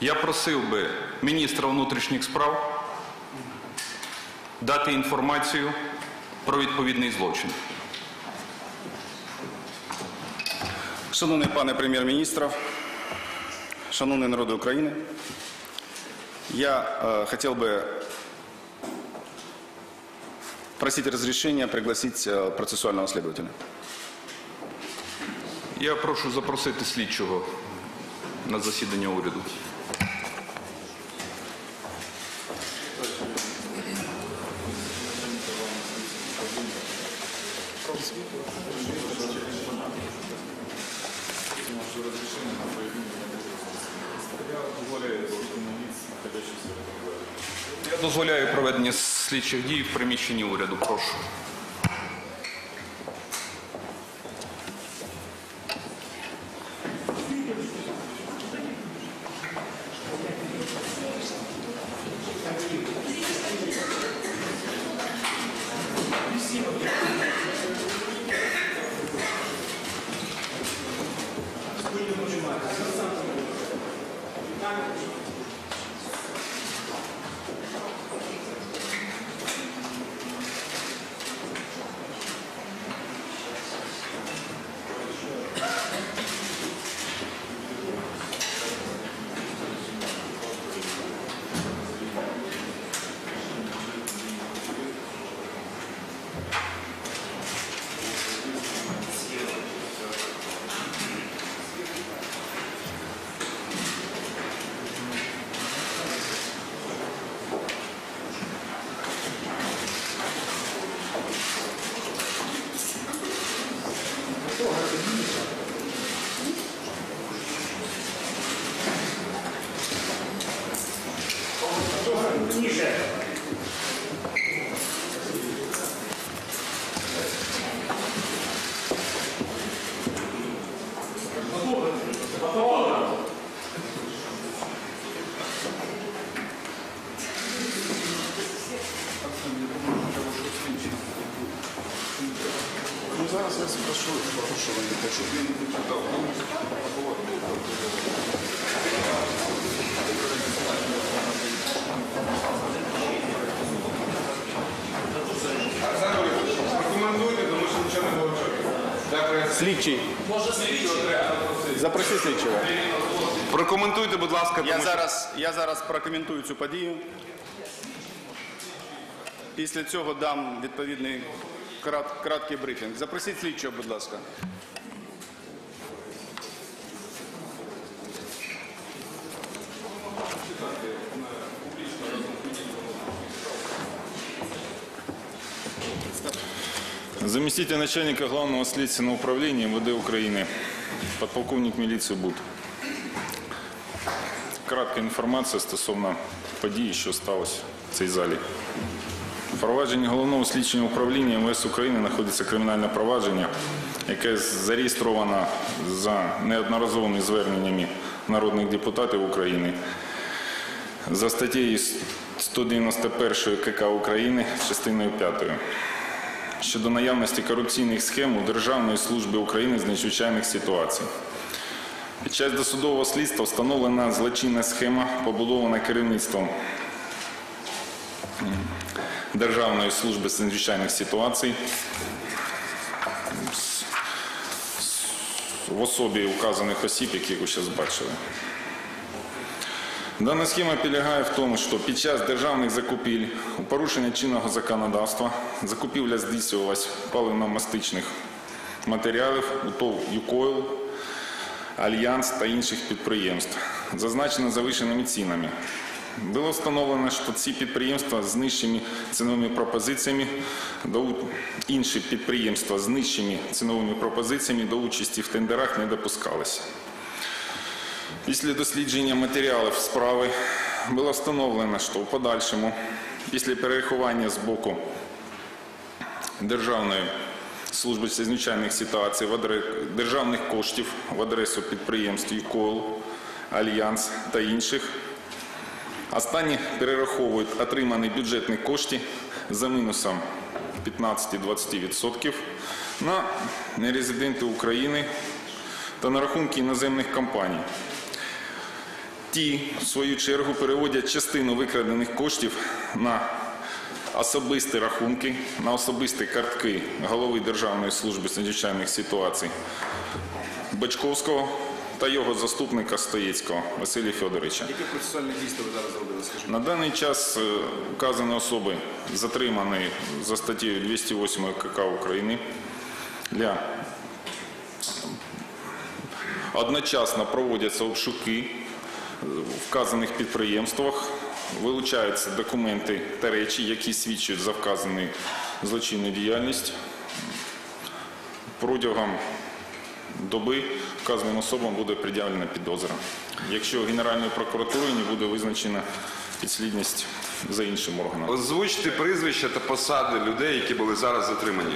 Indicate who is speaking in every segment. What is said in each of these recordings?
Speaker 1: Я просив би міністра внутрішніх справ дати інформацію про відповідний злочин.
Speaker 2: Шановний пане прем'єр-міністр, шановний народи України, я э, хотел бы просить разрешения пригласить э, процессуального следователя.
Speaker 1: Я прошу запросити слідчого на засідання уряду. Дозволяю проведення слідчих дій в приміщенні уряду. Прошу.
Speaker 2: Зараз я спрошу, що вони хочуть.
Speaker 3: Рекомендуйте, тому що нічого не було чути.
Speaker 2: Слідчий. Запроси слідчого.
Speaker 3: Прокоментуйте, будь ласка,
Speaker 2: Я
Speaker 3: що-
Speaker 2: зараз, я зараз прокоментую цю подію. Після цього дам відповідний крат, краткий брифінг. Запросіть слідчого, будь ласка.
Speaker 4: Заместитель начальника Главного следственного управления МВД Украины, подполковник міліції Бут. Кратка інформація стосовно події, що сталося в цій залі. Провадженні головного слідчого управління МВС України знаходиться кримінальне провадження, яке зареєстровано за неодноразовими зверненнями народних депутатів України за статтею 191 КК України частиною 5 щодо наявності корупційних схем у Державної служби України з надзвичайних ситуацій. Під час досудового слідства встановлена злочинна схема, побудована керівництвом Державної служби з надзвичайних ситуацій в особі указаних осіб, яких ви зараз бачили. Дана схема полягає в тому, що під час державних закупівель у порушення чинного законодавства закупівля здійснювалась паливно-мастичних матеріалів у ТОВ «Юкойл», Альянс та інших підприємств, зазначено завищеними цінами. Було встановлено, що ці підприємства з нижчими ціновими пропозиціями до інші підприємства з нижчими ціновими пропозиціями до участі в тендерах не допускалися. Після дослідження матеріалів справи було встановлено, що в подальшому, після перерахування з боку Державної служби з ситуацій державних коштів в адресу підприємств «Юкол», Альянс та інших, останні перераховують отримані бюджетні кошти за мінусом 15-20% на нерезиденти України та на рахунки іноземних компаній. Ті, в свою чергу, переводять частину викрадених коштів на особисті рахунки, на особисті картки голови Державної служби з надзвичайних ситуацій Бачковського та його заступника Стоєцького Василія Федоровича.
Speaker 2: Які процесуальні дійства ви зараз зробили, скажіть?
Speaker 4: На даний час е, вказані особи затримані за статтею 208 КК України для одночасно проводяться обшуки е, в вказаних підприємствах, вилучаються документи та речі, які свідчать за вказану злочинну діяльність. Протягом доби вказаним особам буде пред'явлена підозра. Якщо Генеральною прокуратурою не буде визначена підслідність за іншим органом.
Speaker 5: Озвучте прізвища та посади людей, які були зараз затримані.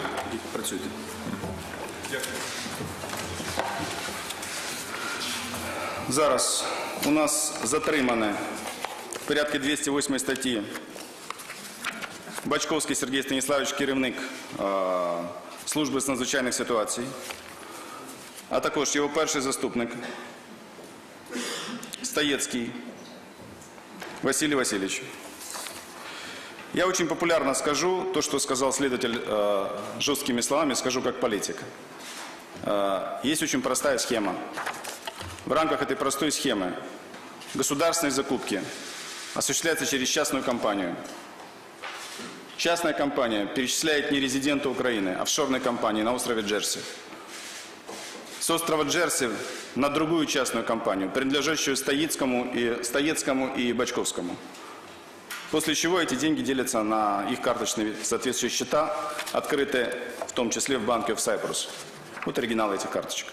Speaker 2: Працюйте. Зараз у нас затримане в порядку 208 статті Бачковський Сергій Станіславович, керівник е, служби з надзвичайних ситуацій, а також його перший заступник Стаєцький Василий Васильевич. Я очень популярно скажу то, что сказал следователь э, жесткими словами, скажу как политик. Э, есть очень простая схема. В рамках этой простой схемы государственные закупки осуществляются через частную компанию. Частная компания перечисляет не резидента Украины, а офшорной компании на острове Джерси. С острова Джерси на другую частную компанию, принадлежащую Стоицкому и, Стоецкому и Бачковскому. После чего эти деньги делятся на их карточные соответствующие счета, открытые в том числе в банке в Cyprus. Вот оригиналы этих карточек.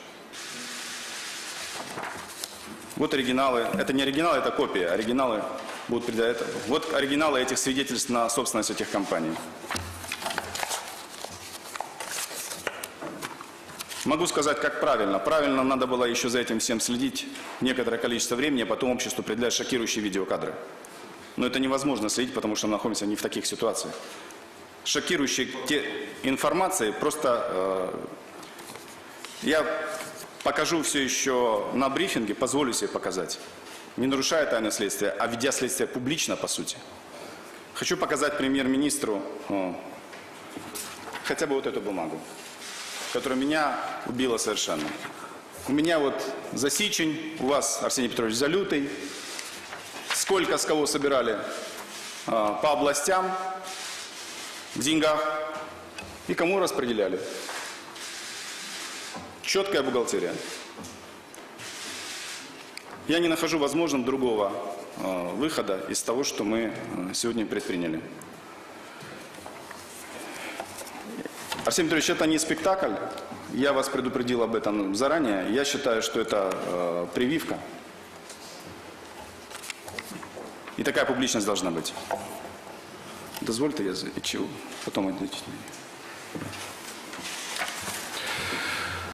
Speaker 2: Вот оригиналы. Это не оригиналы, это копии. Оригиналы будут передать. Вот оригиналы этих свидетельств на собственность этих компаний. Могу сказать, как правильно. Правильно надо было еще за этим всем следить некоторое количество времени, а потом обществу предъявлять шокирующие видеокадры. Но это невозможно следить, потому что мы находимся не в таких ситуациях. Шокирующие те информации просто... э, я покажу все еще на брифинге, позволю себе показать. Не нарушая тайны следствия, а ведя следствие публично, по сути. Хочу показать премьер-министру хотя бы вот эту бумагу, которая меня убила совершенно. У меня вот Засичень, у вас, Арсений Петрович, Залютый, сколько с кого собирали а, по областям в деньгах и кому распределяли. Четкая бухгалтерия. Я не нахожу возможным другого а, выхода из того, что мы а, сегодня предприняли. Арсений Петрович, это не спектакль. Я вас предупредил об этом заранее. Я считаю, что это э, прививка. И такая публичность должна быть. Дозвольте, я за- чего? Потом идите.